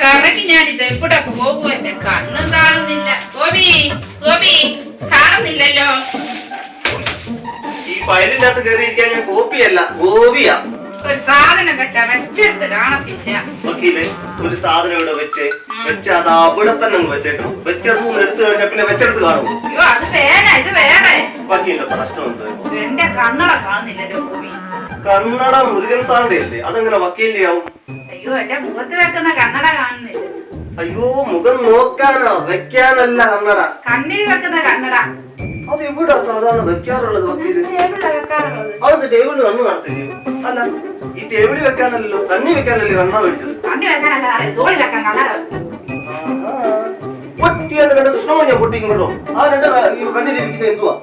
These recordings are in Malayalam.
കറങ്ങി ഞാൻ ഇത് എവിടെ പോകും? എന്റെ കണ്ണും കാണുന്നില്ല. ഗോപി ഗോപി കാണുന്നില്ലല്ലോ. ഈ ഫയലിനകത്ത് കയറിയിരിക്കാൻ ഞാൻ കോപ്പിയല്ല ഗോപിയാ. ഒരു സാധനം വെച്ച വെച്ചെടുത്ത് കാണത്തില്ല. വക്കീലെ ഒരു സാധനം ഇവിടെ വെച്ച് വെച്ച് അത് അവിടെ തന്നെ അങ്ങ് വെച്ചേക്കണം വെച്ചെടുത്ത് എടുത്തു കഴിഞ്ഞാൽ പിന്നെ വെച്ചെടുത്ത് കാണും. അയ്യോ അത് വേറെ ഇത് വേറെ. വക്കീലിന്റെ പ്രശ്നം എന്ത് എന്റെ കണ്ണട കാണുന്നില്ലല്ലോ ഗോപി. കന്നഡ മുരുകൻ സാറിന്റെ അല്ലേ അതെങ്ങനെ വക്കീലിന്റെ ആവും അയ്യോ എന്റെ മുഖത്ത് വെക്കുന്ന കണ്ണട കാണുന്നില്ല. അയ്യോ മുഖം നോക്കാനോ വെക്കാനല്ല കണ്ണട. കണ്ണിൽ വെക്കുന്ന കണ്ണട. അത് ഇവിടെ സാധാരണ വെക്കാറുള്ളത് അത് ടേബിളിൽ കണ്ണു കാണത്തില്ലയോ അല്ല ഈ ടേബിളിൽ വെക്കാനല്ലോ കണ്ണി വെക്കാനല്ലേ കണ്ണ മേടിച്ചത്? കണ്ണി വെക്കാനല്ല തോളി വെക്കാൻ കണ്ണട. പൊട്ടിയാണ് രണ്ട് കൃഷ്ണമോ ഞാൻ പൊട്ടിക്കുമ്പോഴോ ആ രണ്ട് കണ്ണിലിരിക്കുന്നത് എന്തുവാ?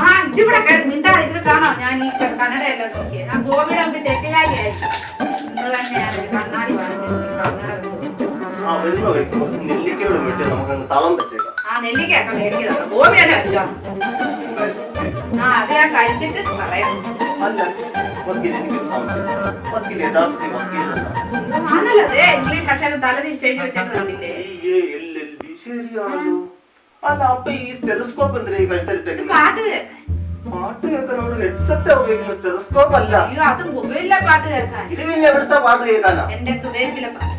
ആ ഇതിവിടെ മിണ്ടാ ഇത് കാണോ? ഞാൻ ഈ കണ്ണടയല്ലോ നോക്കിയത് ഞാൻ ഗോപിയുടെ മുമ്പിൽ ആ വരുന്ന കുറച്ച് നെല്ലിക്കയോട് വീട്ടിൽ നമുക്ക് തളം വെച്ചേക്കാം ആ നെല്ലിക്ക മേടിക്കുന്നതാണ് ഗോപി തന്നെ വെച്ചോ ആ അത് ഞാൻ കഴിച്ചിട്ട് പറയാം അല്ല അല്ല അപ്പൊ ഈ സ്റ്റെലസ്കോപ്പ് എന്തിനാ ഈ ഇത് കഴുത്തെടുത്തേക്കുന്നത് പാട്ട് കേൾക്കാൻ നമ്മൾ ഹെഡ്സെറ്റ് ഉപയോഗിക്കുന്ന സ്റ്റെലസ്കോപ്പ് അല്ല. ഇത് പിന്നെ എവിടുത്തെ പാട്ട് കേൾക്കാനാ? എന്റെ ഹൃദയത്തിലെ പാട്ട്.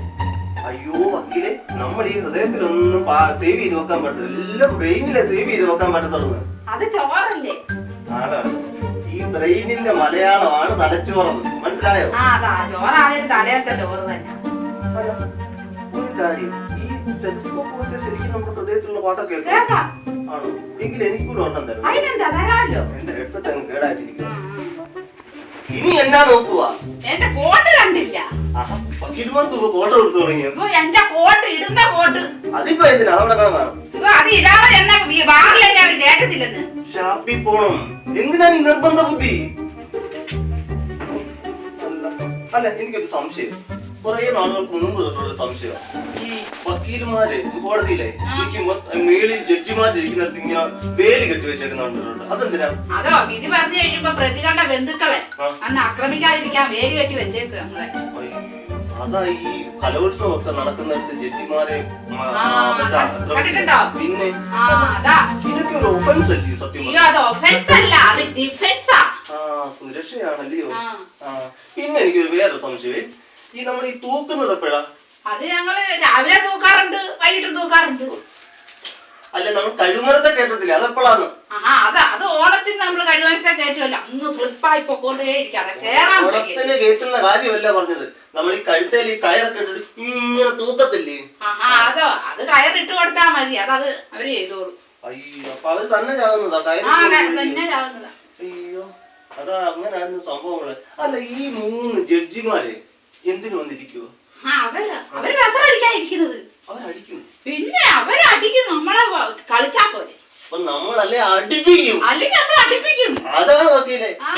അയ്യോ വക്കീലെ നമ്മൾ ഈ ഹൃദയത്തിലൊന്നും സേവ് ചെയ്ത് വെക്കാൻ പറ്റില്ല എല്ലാം ബ്രെയിനിലെ സേവ് ചെയ്ത് വെക്കാൻ പറ്റത്തുള്ളൂ. അത് ചോറല്ലേ? ആടാണ് ഈ ബ്രെയിനിന്റെ മലയാളമാണ് തലച്ചോറെന്ന് മനസ്സിലായോ? ആ അതാ ചോറാണെങ്കിൽ തലയത്തെ ചോറ് തന്നെ. അല്ല, ഒരു കാര്യം ഈ ടെലിസ്കോപ്പ് വെച്ച് ശരിക്കും നമ്മുടെ ഹൃദയത്തിലുള്ള പാട്ടൊക്കെ കേൾക്കാം. കേൾക്കാം. ആണോ? എങ്കിൽ എനിക്കൂടെ ഒരെണ്ണം തരും. അതിനെന്താ? എന്റെ ഹെഡ്സെറ്റ് കേടായിട്ടിരിക്കുന്നു. ഇനി എന്നാ നോക്കുക? എന്റെ പക്കിരുപത് രൂപ ഫോട്ടോ എടുത്തു തുടങ്ങിയത് അയ്യോ എന്റെ കോട്ട് ഇടുന്ന കോട്ട്. അതിപ്പോ എന്തിനാ? അതവിടെ കാണാം അയ്യോ അത് ഇടാതെ എന്നാ ബാറിൽ എന്നെ അവർ കേട്ടത്തില്ലെന്ന് ഷാപ്പിൽ പോണം. എന്തിനാ ഈ നിർബന്ധ ബുദ്ധി? അല്ല, എനിക്കൊരു സംശയം. കുറെ നാളുകൾക്ക് മുമ്പ് തൊട്ടുള്ള സംശയം. ഈ വക്കീലുമാര് കോടതിയിലെ ഇരിക്കുമ്പോ മേളിൽ ജഡ്ജിമാര് ഇരിക്കുന്നിടത്ത് ഇങ്ങനെ വേലി കെട്ടി വെച്ചേക്കുന്ന കണ്ടിട്ടുണ്ട്. അതെന്തിനാ? അതോ വിധി പറഞ്ഞു കഴിയുമ്പോ പ്രതികളുടെ ബന്ധുക്കളെ അന്ന് ആക്രമിക്കാതിരിക്കാൻ വേലി കെട്ടി വെച്ചേക്ക് നമ്മളെ. അതാ ഈ കലോത്സവം ഒക്കെ നടക്കുന്നിടത്ത് ജഡ്ജിമാരെ പിന്നെ ഇതൊക്കെ ഒരു ഒഫൻസ് അല്ലേ സത്യം ആ. സുരക്ഷയാണല്ലയോ? ആ. പിന്നെ എനിക്കൊരു വേറെ സംശയമേ ഈ നമ്മൾ ഈ തൂക്കുന്നത് എപ്പോഴാ? അത് ഞങ്ങൾ രാവിലെ തൂക്കാറുണ്ട് വൈകിട്ട് തൂക്കാറുണ്ട്. അല്ല നമ്മൾ കഴിമരത്തെ കേട്ടത്തില്ല അതെപ്പോഴാണ് അതാ. നമ്മൾ കഴിവത്തെ കയറ്റുമല്ലോ അന്ന് സ്ലിപ്പായി പൊക്കോണ്ടേ ഇരിക്കാതെ കേറാൻ കയറ്റുന്ന കാര്യമല്ല പറഞ്ഞത്. നമ്മൾ ഈ കഴുത്തേൽ ഈ കയറൊക്കെ ഇട്ടിട്ട് ഇങ്ങനെ തൂക്കത്തില്ലേ? ആഹാ അതോ അത് കയറിട്ട് കൊടുത്താ മതി. അതത് അവർ ചെയ്തോളൂ. അയ്യോ അപ്പൊ അവർ തന്നെ ചാകുന്നതാ കയറി ആ ക- തൂക്കി. തന്നെ ചാവുന്നതാ. അയ്യോ അതാ അങ്ങനെയായിരുന്നു സംഭവങ്ങൾ. അല്ല ഈ മൂന്ന് ജഡ്ജിമാര് എന്തിനു വന്നിരിക്കുവോ? ആ അവർ അവർ കസറടിക്കാൻ ഇരിക്കുന്നത് അവരടിക്കും പിന്നെ അവരടിക്കും. നമ്മളെ വ- കളിച്ചാ പോലെ അപ്പൊ നമ്മളല്ലേ അടിപ്പിക്കും. അല്ലെങ്കിൽ നമ്മൾ അടിപ്പിക്കും. അതാണ് നോക്കിയില്ലേ ആ.